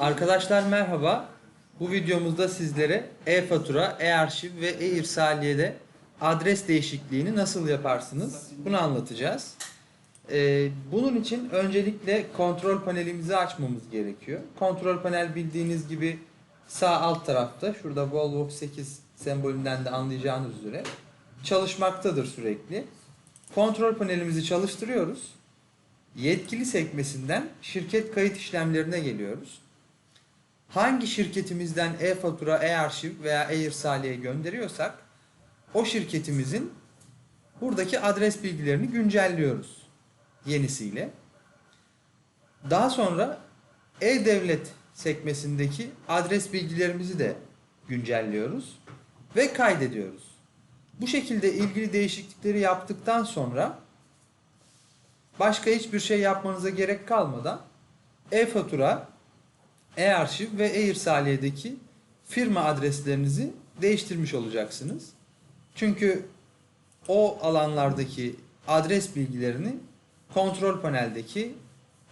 Arkadaşlar merhaba. Bu videomuzda sizlere e-fatura, e-arşiv ve e-irsaliye'de adres değişikliğini nasıl yaparsınız bunu anlatacağız. Ee, bunun için öncelikle kontrol panelimizi açmamız gerekiyor. Kontrol panel bildiğiniz gibi sağ alt tarafta şurada Volvox 8 sembolünden de anlayacağınız üzere çalışmaktadır sürekli. Kontrol panelimizi çalıştırıyoruz. Yetkili sekmesinden şirket kayıt işlemlerine geliyoruz. Hangi şirketimizden e-fatura, e-arşiv veya e-irsaliye gönderiyorsak o şirketimizin buradaki adres bilgilerini güncelliyoruz yenisiyle. Daha sonra e-devlet sekmesindeki adres bilgilerimizi de güncelliyoruz ve kaydediyoruz. Bu şekilde ilgili değişiklikleri yaptıktan sonra başka hiçbir şey yapmanıza gerek kalmadan e-fatura, e-arşiv ve e-irsaliye'deki firma adreslerinizi değiştirmiş olacaksınız. Çünkü o alanlardaki adres bilgilerini kontrol paneldeki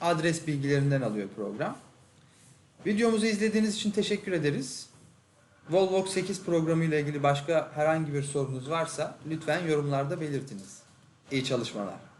adres bilgilerinden alıyor program. Videomuzu izlediğiniz için teşekkür ederiz. Volvox 8 programı ile ilgili başka herhangi bir sorunuz varsa lütfen yorumlarda belirtiniz. İyi çalışmalar.